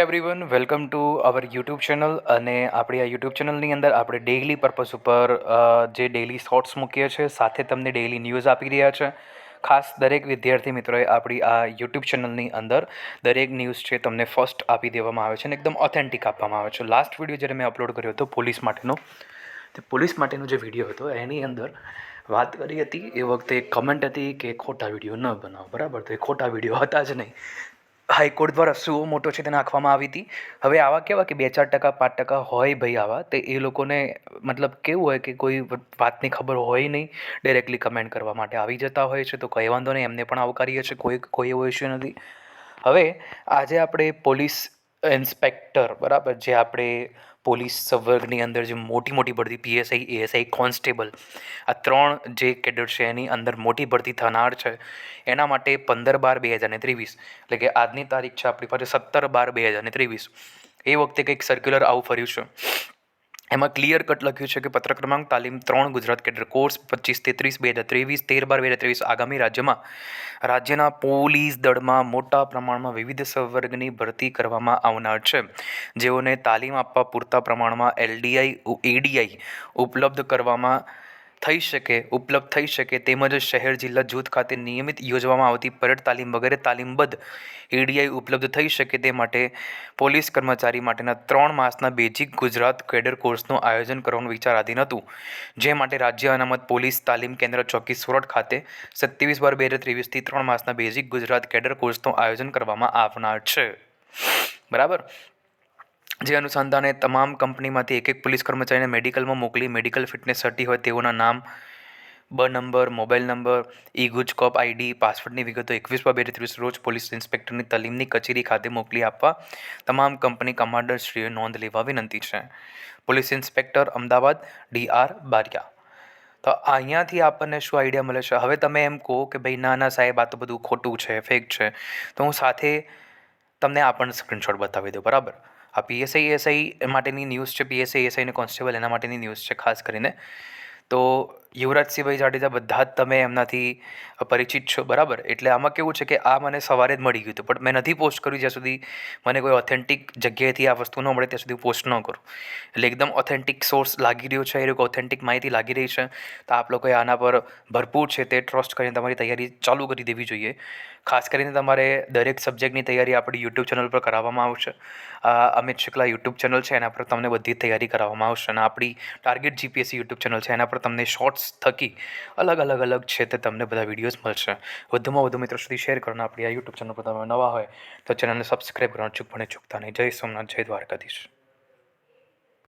Everyone welcome to our YouTube channel અને આપણી આ યુટ્યુબ ચેનલની અંદર આપણે ડેઇલી પર્પઝ ઉપર જે ડેઇલી શોર્ટ્સ મૂકીએ છીએ, સાથે તમને ડેઇલી ન્યૂઝ આપી રહ્યા છે. ખાસ દરેક વિદ્યાર્થી મિત્રોએ આપણી આ યુટ્યુબ ચેનલની અંદર દરેક ન્યૂઝ છે તમને ફર્સ્ટ આપી દેવામાં આવે છે અને એકદમ ઓથેન્ટિક આપવામાં આવે છે. લાસ્ટ વીડિયો જ્યારે મેં અપલોડ કર્યો હતો પોલીસ માટેનો, તે પોલીસ માટેનો જે વીડિયો હતો, એની અંદર વાત કરી હતી. એ વખતે એક કમેન્ટ હતી કે ખોટા વીડિયો ન બનાવો, બરાબર? તો એ ખોટા વીડિયો હતા જ નહીં. હાઈકોર્ટ દ્વારા સુઓ મોટો છે તે નાખવામાં આવી હતી. હવે આવા કેવા કે બે ચાર ટકા, પાંચ ટકા હોય ભાઈ આવા, તે એ લોકોને મતલબ કેવું હોય કે કોઈ વાતની ખબર હોય નહીં ડાયરેક્ટલી કમેન્ટ કરવા માટે આવી જતા હોય છે, તો કંઈ વાંધો નહીં, એમને પણ આવકારીએ છીએ, કોઈ કોઈ એવો ઇશ્યુ નથી. હવે આજે આપણે પોલીસ ઇન્સ્પેક્ટર, બરાબર? જે આપણે પોલીસ સંવર્ગની અંદર જે મોટી મોટી ભરતી, પીએસઆઈ, એએસઆઈ, કોન્સ્ટેબલ, આ ત્રણ જે કેડર છે એની અંદર મોટી ભરતી થનાર છે. એના માટે પંદર બાર બે હજારને ત્રેવીસ, એટલે કે આજની તારીખ છે આપણી પાસે સત્તર બાર બે હજારને ત્રેવીસ. એ વખતે કંઈક સર્ક્યુલર આવું ફર્યું છે. એમાં ક્લિયર કટ લખ્યું છે કે પત્ર ક્રમાંક તાલીમ ત્રણ ગુજરાત કેડર કોર્સ પચીસ તેત્રીસ બે હજાર ત્રેવીસ, તેર બાર બે હજાર ત્રેવીસ આગામી રાજ્યમાં રાજ્યના પોલીસ દળમાં મોટા પ્રમાણમાં વિવિધ સંવર્ગની ભરતી કરવામાં આવનાર છે. જેઓને તાલીમ આપવા પૂરતા પ્રમાણમાં એલડીઆઈ એડીઆઈ ઉપલબ્ધ કરવામાં થઈ શકે, ઉપલબ્ધ થઈ શકે તેમજ શહેર જિલ્લા જૂથ ખાતે નિયમિત યોજવામાં આવતી પરેડ તાલીમ વગેરે તાલીમબદ્ધ એડીઆઈ ઉપલબ્ધ થઈ શકે તે માટે પોલીસ કર્મચારી માટેના ત્રણ માસના બેઝિક ગુજરાત કેડર કોર્સનું આયોજન કરવાનું વિચારાધીન હતું. જે માટે રાજ્ય અનામત પોલીસ તાલીમ કેન્દ્ર ચોકી સુરત ખાતે સત્યાવીસ બાર બે હજાર ત્રેવીસથી ત્રણ માસના બેઝિક ગુજરાત કેડર કોર્સનું આયોજન કરવામાં આવનાર છે. બરાબર? જે અનુસંધાને તમામ કંપનીમાંથી એક એક પોલીસ કર્મચારીને મેડિકલમાં મોકલી, મેડિકલ ફિટનેસ સર્ટી હોય તેઓના નામ, બ number, mobile number E GujCop ID, પાસવર્ડની વિગતો એકવીસ બે ત્રીસ રોજ પોલીસ ઇન્સ્પેક્ટરની તાલીમની કચેરી ખાતે મોકલી આપવા તમામ કંપની કમાન્ડરશ્રીએ નોંધ લેવા વિનંતી છે. Police inspector Ahmedabad D R Bariya. તો અહીંયાથી આપણને શું આઈડિયા મળે છે? હવે તમે એમ કહો કે ભાઈ, ના ના, સાહેબ, આ તો બધું ખોટું છે, ફેક છે. તો હું સાથે તમને આ પણ સ્ક્રીનશોટ બતાવી દઉં, બરાબર? આ પીએસઆઈ એસઆઈ માટેની ન્યૂઝ છે. પીએસઆઈ એસઆઈ કોન્સ્ટેબલ એના માટેની ન્યૂઝ છે, ખાસ કરીને. તો યુવરાજસિંહભાઈ જાડેજા બધા જ તમે એમનાથી પરિચિત છો, બરાબર? એટલે આમાં કેવું છે કે આ મને સવારે જ મળી ગયું હતું, પણ મેં નથી પોસ્ટ કર્યું જ્યાં સુધી મને કોઈ ઓથેન્ટિક જગ્યાએથી આ વસ્તુ ન મળે ત્યાં સુધી પોસ્ટ ન કરું. એટલે એકદમ ઓથેન્ટિક સોર્સ લાગી રહ્યો છે, એ લોકો ઓથેન્ટિક માહિતી લાગી રહી છે, તો આપ લોકોએ આના પર ભરપૂર છે તે ટ્રસ્ટ કરીને તમારી તૈયારી ચાલુ કરી દેવી જોઈએ. ખાસ કરીને તમારે દરેક સબ્જેક્ટની તૈયારી આપણી યુટ્યુબ ચેનલ પર કરાવવામાં આવશે. અમિત શુક્લા યુટ્યુબ ચેનલ છે, એના પર તમને બધી તૈયારી કરાવવામાં આવશે અને આપણી ટાર્ગેટ જીપીએસસી યુટ્યુબ ચેનલ છે, એના પર તમને શોર્ટ્સ થકી અલગ અલગ અલગ છે તે તમને બધા વિડીયોઝ મળશે. વધુમાં વધુ મિત્રો સુધી શેર કરો આપણી આ યુટ્યુબ ચેનલ પર તમે નવા હોય તો ચેનલને સબસ્ક્રાઈબ કરવાનું ચૂકપણે ચૂકતા નહીં. જય સોમનાથ, જય દ્વારકાધીશ.